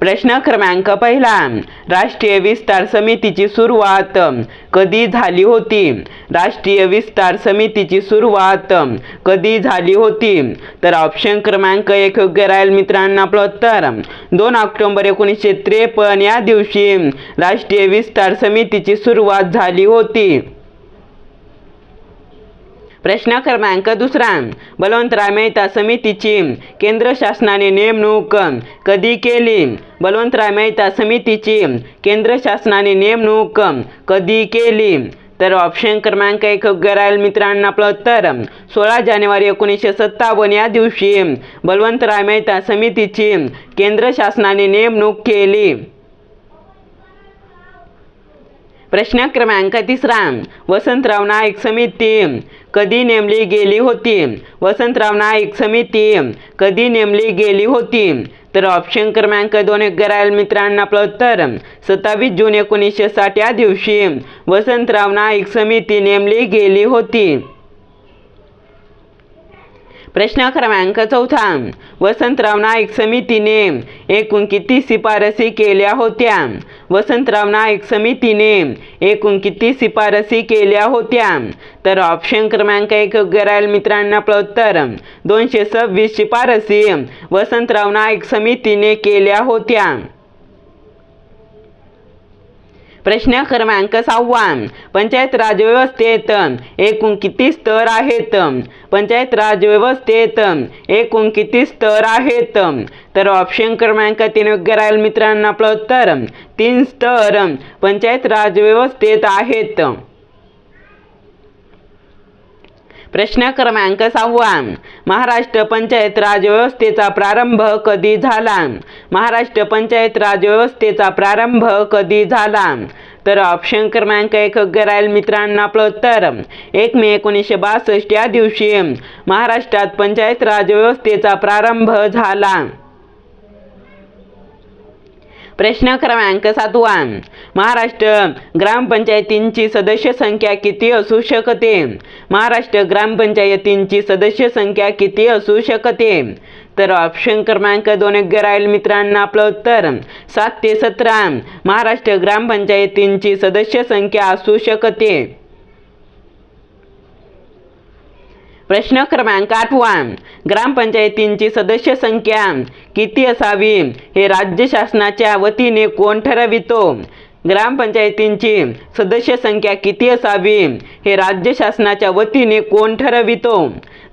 प्रश्न क्रमांक पहिला. राष्ट्रीय विस्तार समितीची सुरुवात कधी झाली होती? राष्ट्रीय विस्तार समितीची सुरुवात कधी झाली होती? तर ऑप्शन क्रमांक एक योग्य राहील मित्रांनो आपलं उत्तर. दोन ऑक्टोबर एकोणीसशे त्रेपन्न या दिवशी राष्ट्रीय विस्तार समितीची सुरुवात झाली होती. प्रश्न क्रमांक दुसरा. बलवंतराय मेहता समितीची केंद्र शासनाने नेमणूक कधी केली? बलवंतराय मेहता समितीची केंद्र शासनाने नेमणूक कधी केली? तर ऑप्शन क्रमांक एक गरायल मित्रांनो आपलं उत्तर. सोळा जानेवारी एकोणीसशे सत्तावन्न या दिवशी बलवंतराय मेहता समितीची केंद्र शासनाने नेमणूक केली. प्रश्न क्रमांक तिसरा. वसंतराव नाईक समिती. कधी नेमली गेली होती? वसंतराव नाईक समिती. कधी नेमली गेली होती? तर ऑप्शन क्रमांक दोन एक राहील मित्रांना आपलं उत्तर. सत्तावीस जून एकोणीसशे साठ या दिवशी. वसंतराव नाईक समिती नेमली गेली होती. प्रश्न क्रमांक चौथा. वसंतराव नाईक समितीने एकूण किती शिफारसी केल्या होत्या? वसंतराव नाईक समितीने एकूण किती शिफारसी केल्या होत्या? तर ऑप्शन क्रमांक एक योग्य मित्रांना प्रोत्तर दोनशे सव्वीस शिफारसी वसंतराव नाईक समितीने केल्या होत्या. प्रश्न क्रमांक सहावा. पंचायत राज व्यवस्थेत एकूण किती स्तर आहेत? पंचायत राज व्यवस्थेत एकूण किती स्तर आहेत? तर ऑप्शन क्रमांक तीन योग्य राहील मित्रांनो आपलं उत्तर. तीन स्तर पंचायत राज व्यवस्थेत आहेत. प्रश्न क्रमांक सहावा. महाराष्ट्र पंचायत राज व्यवस्थेचा प्रारंभ कधी झाला? महाराष्ट्र पंचायत राज व्यवस्थेचा प्रारंभ कधी झाला? तर ऑप्शन क्रमांक एक योग्य राहील मित्रांनो आपलं उत्तर. एक मे एकोणीसशे बासष्ट या दिवशी महाराष्ट्रात पंचायत राज व्यवस्थेचा प्रारंभ झाला. प्रश्न क्रमांक सातवा. महाराष्ट्र ग्रामपंचायतींची सदस्य संख्या किती असू शकते? महाराष्ट्र ग्रामपंचायतींची सदस्य संख्या किती असू शकते? तर ऑप्शन क्रमांक दोन योग्य राहील मित्रांनो आपलं उत्तर. सात ते सतरा. महाराष्ट्र ग्रामपंचायतींची सदस्य संख्या असू शकते. प्रश्न क्रमांक आठवा. ग्रामपंचायतींची सदस्य संख्या किती असावी हे राज्य शासनाच्या वतीने कोण ठरवितो? ग्रामपंचायतींची सदस्य संख्या किती असावी हे राज्य शासनाच्या वतीने कोण ठरवितो?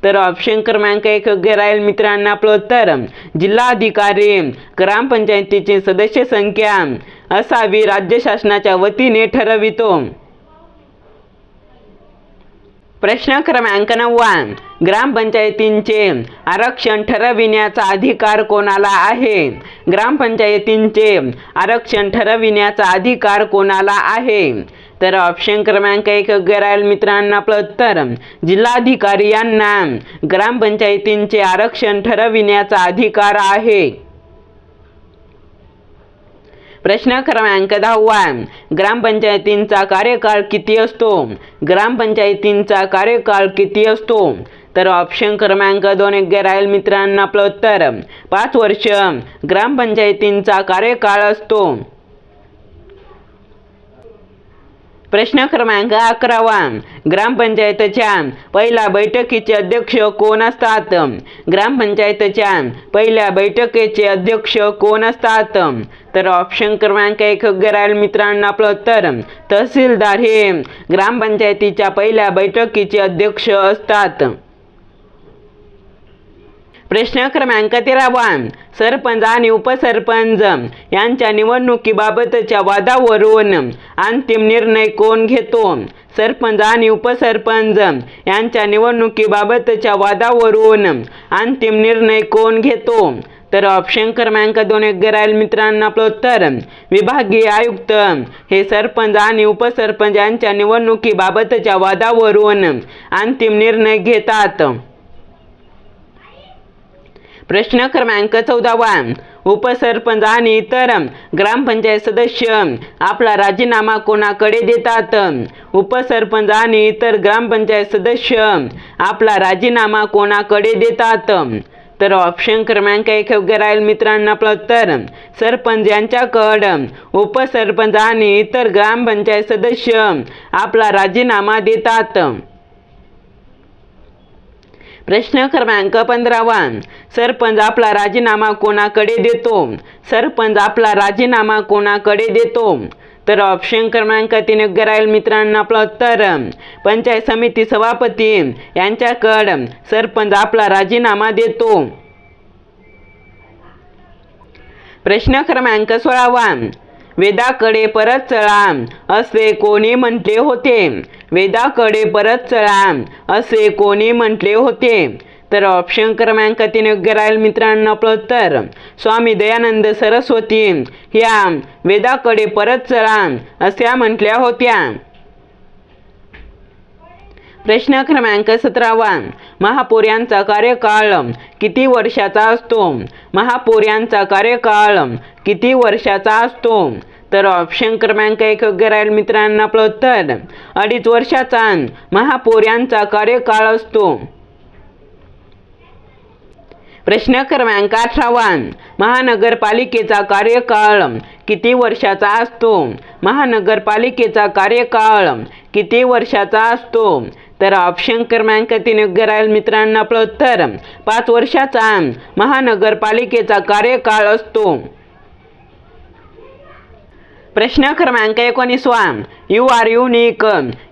तर ऑप्शन क्रमांक एक योग्य राहील मित्रांना आपलं उत्तर जिल्हाधिकारी ग्रामपंचायतीची सदस्य संख्या असावी राज्य शासनाच्या वतीने ठरवितो. प्रश्न क्रमांक नववा ग्रामपंचायतींचे आरक्षण ठरविण्याचा अधिकार कोणाला आहे? ग्रामपंचायतींचे आरक्षण ठरविण्याचा अधिकार कोणाला आहे? तर ऑप्शन क्रमांक एक योग्य मित्रांना मित्रांनो आपलं उत्तर जिल्हाधिकारी यांना ग्रामपंचायतींचे आरक्षण ठरविण्याचा अधिकार आहे. प्रश्न क्रमांक दहावा. ग्रामपंचायतींचा कार्यकाळ किती असतो? ग्रामपंचायतींचा कार्यकाळ किती असतो? तर ऑप्शन क्रमांक दोन योग्य राहील मित्रांना आपलं उत्तर. पाच वर्ष ग्रामपंचायतींचा कार्यकाळ असतो. प्रश्न क्रमांक अकरावा. ग्रामपंचायतच्या पहिल्या बैठकीचे अध्यक्ष कोण असतात? ग्रामपंचायतच्या पहिल्या बैठकीचे अध्यक्ष कोण असतात? तर ऑप्शन क्रमांक एक योग्य राहील मित्रांनो आपलं उत्तर. तहसीलदार हे ग्रामपंचायतीच्या पहिल्या बैठकीचे अध्यक्ष असतात. प्रश्न क्रमांक तेरावा. सरपंच आणि उपसरपंच यांच्या निवडणुकीबाबतच्या वादावरून अंतिम निर्णय कोण घेतो? सरपंच आणि उपसरपंच यांच्या निवडणुकीबाबतच्या वादावरून अंतिम निर्णय कोण घेतो? तर ऑप्शन क्रमांक दोन योग्य राहील मित्रांनो आपलं उत्तर. विभागीय आयुक्त हे सरपंच आणि उपसरपंच यांच्या निवडणुकीबाबतच्या वादावरून अंतिम निर्णय घेतात. प्रश्न क्रमांक चौदावा. उपसरपंच आणि इतर ग्रामपंचायत सदस्य आपला राजीनामा कोणाकडे देतात? उपसरपंच आणि इतर ग्रामपंचायत सदस्य आपला राजीनामा कोणाकडे देतात? तर ऑप्शन क्रमांक एक योग्य राहील मित्रांनो आपलं उत्तर. सरपंच यांच्याकडं उपसरपंच आणि इतर ग्रामपंचायत सदस्य आपला राजीनामा देतात. प्रश्न क्रमांक पंधरावा सरपंच आपला राजीनामा कोणाकडे देतो? सरपंच आपला राजीनामा कोणाकडे देतो? तर ऑप्शन क्रमांक तीन योग्य राहील मित्रांनो आपलं उत्तर. पंचायत समिती सभापती यांच्याकडं सरपंच आपला राजीनामा देतो. प्रश्न क्रमांक सोळावा वेदाकडे परत चळा असे कोणी म्हटले होते? वेदाकडे परत चला असे कोणी म्हटले होते. तर ऑप्शन क्रमांक तीन योग्य राहील मित्रांनो आपलं उत्तर स्वामी दयानंद सरस्वती ह्या वेदाकडे परत चला अशा म्हटल्या होत्या. प्रश्न क्रमांक सतरावा. महापौर यांचा कार्यकाळ किती वर्षाचा असतो? महापौर यांचा कार्यकाळ किती वर्षाचा असतो? तर ऑप्शन क्रमांक एक योग्य राहील मित्रांनो आपलं उत्तर अडीच वर्षाचा महापौर यांचा कार्यकाळ असतो. प्रश्न क्रमांक अठरावा महानगरपालिकेचा कार्यकाळ किती वर्षाचा असतो? महानगरपालिकेचा कार्यकाळ किती वर्षाचा असतो? तर ऑप्शन क्रमांक तीन योग्य राहील मित्रांनो आपलं उत्तर पाच वर्षाचा महानगरपालिकेचा कार्यकाळ असतो. प्रश्न क्रमांक एकोणीसवा यू आर युनिक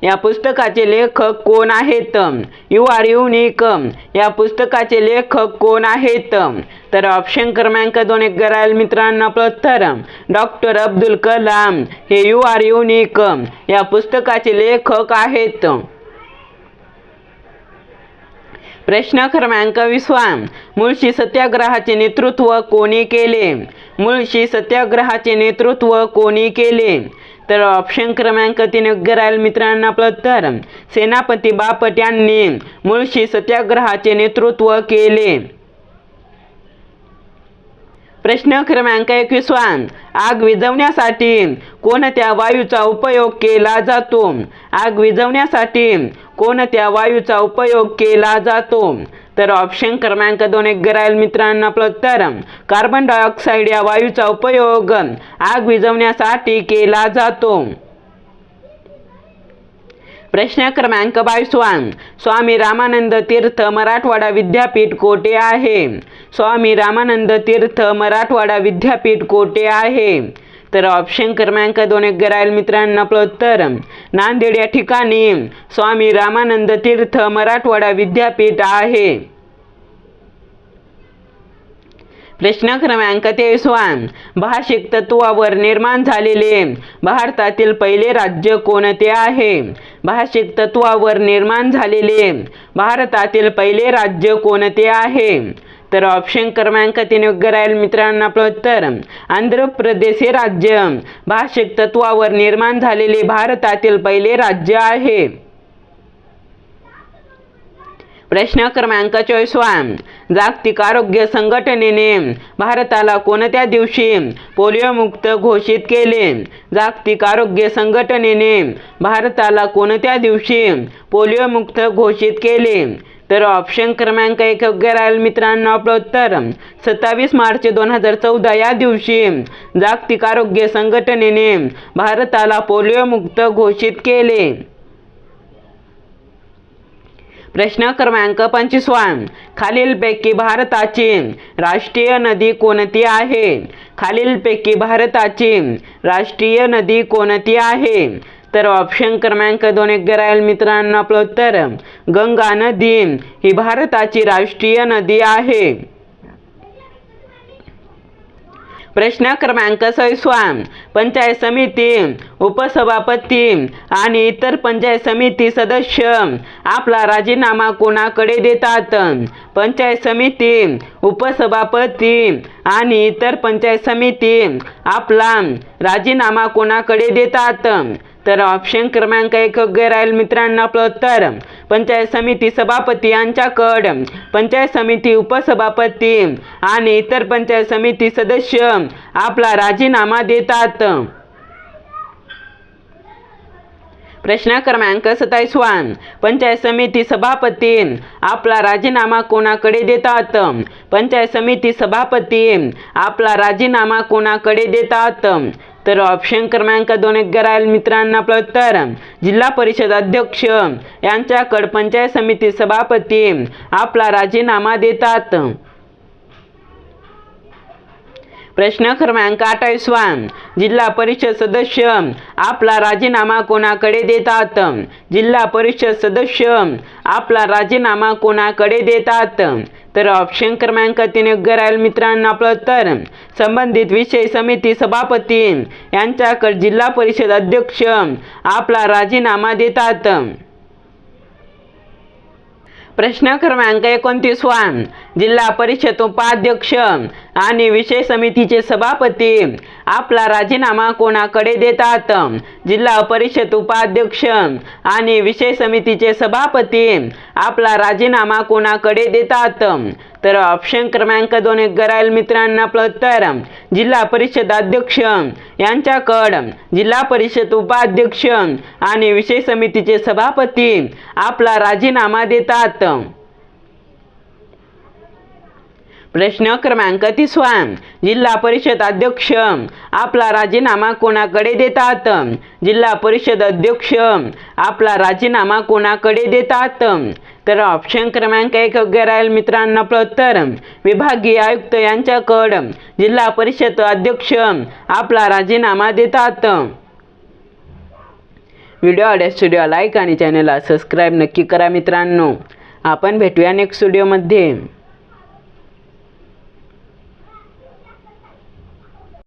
या पुस्तकाचे लेखक कोण आहेत? यू आर युनिक या पुस्तकाचे लेखक कोण आहेत? तर ऑप्शन क्रमांक दोन एक गरायल मित्रांनो आपलं डॉक्टर अब्दुल कलाम. हे यू आर युनिक या पुस्तकाचे लेखक आहेत. प्रश्न क्रमांक विसवा मुळशी सत्याग्रहाचे नेतृत्व कोणी केले? मुळशी सत्याग्रहाचे नेतृत्व कोणी केले? तर ऑप्शन क्रमांक तीन योग्य राहील मित्रांनो आपलं तर सेनापती बापट यांनी मुळशी सत्याग्रहाचे नेतृत्व केले. प्रश्न क्रमांक एकवीसवा. आग विझवण्यासाठी कोणत्या वायूचा उपयोग केला जातो? आग विझवण्यासाठी कोणत्या वायूचा उपयोग केला जातो? तर ऑप्शन क्रमांक दोन एक राहील मित्रांनो आपलं तर कार्बन डायऑक्साईड या वायूचा उपयोग आग विझवण्यासाठी केला जातो. प्रश्न क्रमांक बावीसवान स्वामी रामानंद तीर्थ मराठवाडा विद्यापीठ कोठे आहे? स्वामी रामानंद तीर्थ मराठवाडा विद्यापीठ कोठे आहे? तर ऑप्शन क्रमांक दोन एक राहील मित्रांनो आपलं उत्तर नांदेड या ठिकाणी स्वामी रामानंद तीर्थ मराठवाडा विद्यापीठ आहे. प्रश्न क्रमांक तेवीसवा भाषिक तत्वावर निर्माण झालेले भारतातील पहिले राज्य कोणते आहे? भाषिक तत्वावर निर्माण झालेले भारतातील पहिले राज्य कोणते आहे? तर ऑप्शन क्रमांक तीन योग्य राहील मित्रांनो आपलं उत्तर आंध्र प्रदेश हे राज्य. भाषिक तत्वावर निर्माण झालेले भारतातील पहिले राज्य आहे. प्रश्न क्रमांक चोवीसवा. जागतिक आरोग्य संघटनेने भारताला कोणत्या दिवशी पोलिओमुक्त घोषित केले? जागतिक आरोग्य संघटनेने भारताला कोणत्या दिवशी पोलिओमुक्त घोषित केले? तर ऑप्शन क्रमांक एक योग्य राहील मित्रांनो आपलं उत्तर. सत्तावीस मार्च दोन हजार चौदा या दिवशी जागतिक आरोग्य संघटनेने भारताला पोलिओमुक्त घोषित केले. प्रश्न क्रमांक पंचवीसवा. खालीलपैकी भारताची राष्ट्रीय नदी कोणती आहे? खालीलपैकी भारताची राष्ट्रीय नदी कोणती आहे? तर ऑप्शन क्रमांक दोन एक राहील मित्रांनो आपलं उत्तर गंगा नदी ही भारताची राष्ट्रीय नदी आहे. प्रश्न क्रमांक सविसवा पंचायत समिती उपसभापती आणि इतर पंचायत समिती सदस्य आपला राजीनामा कोणाकडे देतात? पंचायत समिती उपसभापती आणि इतर पंचायत समिती आपला राजीनामा कोणाकडे देतात? तर ऑप्शन क्रमांक एक राहील मित्रांनो आपलं उत्तर पंचायत समिती सभापती यांच्याकड पंचायत समिती उपसभापती आणि इतर पंचायत समिती सदस्य आपला राजीनामा देतात. प्रश्न क्रमांक सत्तावीसवा पंचायत समिती सभापती. आपला राजीनामा कोणाकडे देतात? पंचायत समिती सभापती. आपला राजीनामा कोणाकडे देतात? तर ऑप्शन क्रमांक दोन एक राहील मित्रांना आपलं उत्तर. जिल्हा परिषद अध्यक्ष. यांच्याकडे पंचायत समिती सभापती. आपला राजीनामा देतात. प्रश्न क्रमांक अठ्ठावीसवा जिल्हा परिषद सदस्य. आपला राजीनामा कोणाकडे देतात? जिल्हा परिषद सदस्य. आपला राजीनामा कोणाकडे देतात? तर ऑप्शन क्रमांक तीन योग्य राहील मित्रांनो आपलं तर संबंधित विषय समिती सभापती. यांच्याकडे जिल्हा परिषद अध्यक्ष. आपला राजीनामा देतात. प्रश्न क्रमांक एकोणतीसवा जिल्हा परिषद उपाध्यक्ष आणि विषय समितीचे सभापती आपला राजीनामा कोणाकडे देतात? जिल्हा परिषद उपाध्यक्ष आणि विषय समितीचे सभापती आपला राजीनामा कोणाकडे देतात? तर ऑप्शन क्रमांक दोन एक राहील मित्रांना आपलं जिल्हा परिषद अध्यक्ष यांच्याकडं जिल्हा परिषद उपाध्यक्ष आणि विषय समितीचे सभापती आपला राजीनामा देतात. प्रश्न क्रमांक तिसवा. जिल्हा परिषद अध्यक्ष. आपला राजीनामा कोणाकडे देतात? जिल्हा परिषद अध्यक्ष. आपला राजीनामा कोणाकडे देतात? तर ऑप्शन क्रमांक एक योग्य राहील मित्रांनो प्रत्तर विभागीय आयुक्त यांच्याकडं. जिल्हा परिषद अध्यक्ष. आपला राजीनामा देतात. व्हिडिओ आवडल्यास स्टुडिओ लाईक आणि चॅनलला सबस्क्राईब नक्की करा मित्रांनो. आपण भेटूया नेक्स्ट व्हिडिओमध्ये